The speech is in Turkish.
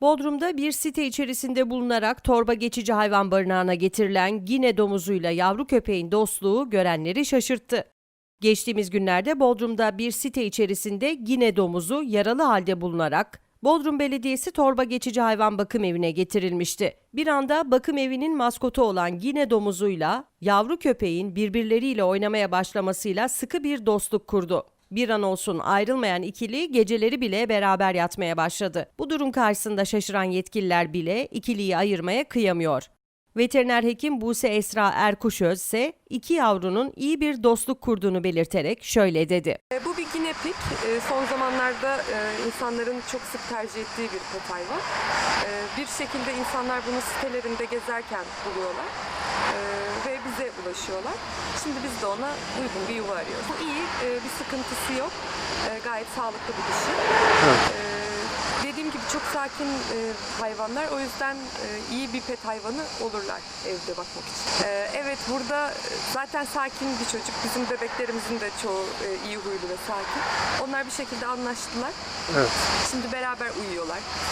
Bodrum'da bir site içerisinde bulunarak torba geçici hayvan barınağına getirilen Gine domuzuyla yavru köpeğin dostluğu görenleri şaşırttı. Geçtiğimiz günlerde Bodrum'da bir site içerisinde Gine domuzu yaralı halde bulunarak Bodrum Belediyesi Torba Geçici Hayvan Bakım Evi'ne getirilmişti. Bir anda bakım evinin maskotu olan Gine domuzuyla yavru köpeğin birbirleriyle oynamaya başlamasıyla sıkı bir dostluk kurdu. Bir an olsun ayrılmayan ikili geceleri bile beraber yatmaya başladı. Bu durum karşısında şaşıran yetkililer bile ikiliyi ayırmaya kıyamıyor. Veteriner hekim Buse Esra Erkuşöz ise iki yavrunun iyi bir dostluk kurduğunu belirterek şöyle dedi. E, Bu bir ginepik. E, Son zamanlarda e, insanların çok sık tercih ettiği bir pet hayvan. E, Bir şekilde insanlar bunu sitelerinde gezerken buluyorlar ve ulaşıyorlar. Şimdi biz de ona uygun bir yuva arıyoruz. Bu iyi, e, bir sıkıntısı yok. E, Gayet sağlıklı bir dişi. E, Dediğim gibi çok sakin e, hayvanlar. O yüzden e, iyi bir pet hayvanı olurlar evde bakmak için. E, evet burada zaten sakin bir çocuk. Bizim bebeklerimizin de çoğu e, iyi huylu ve sakin. Onlar bir şekilde anlaştılar. Evet. Şimdi beraber uyuyorlar.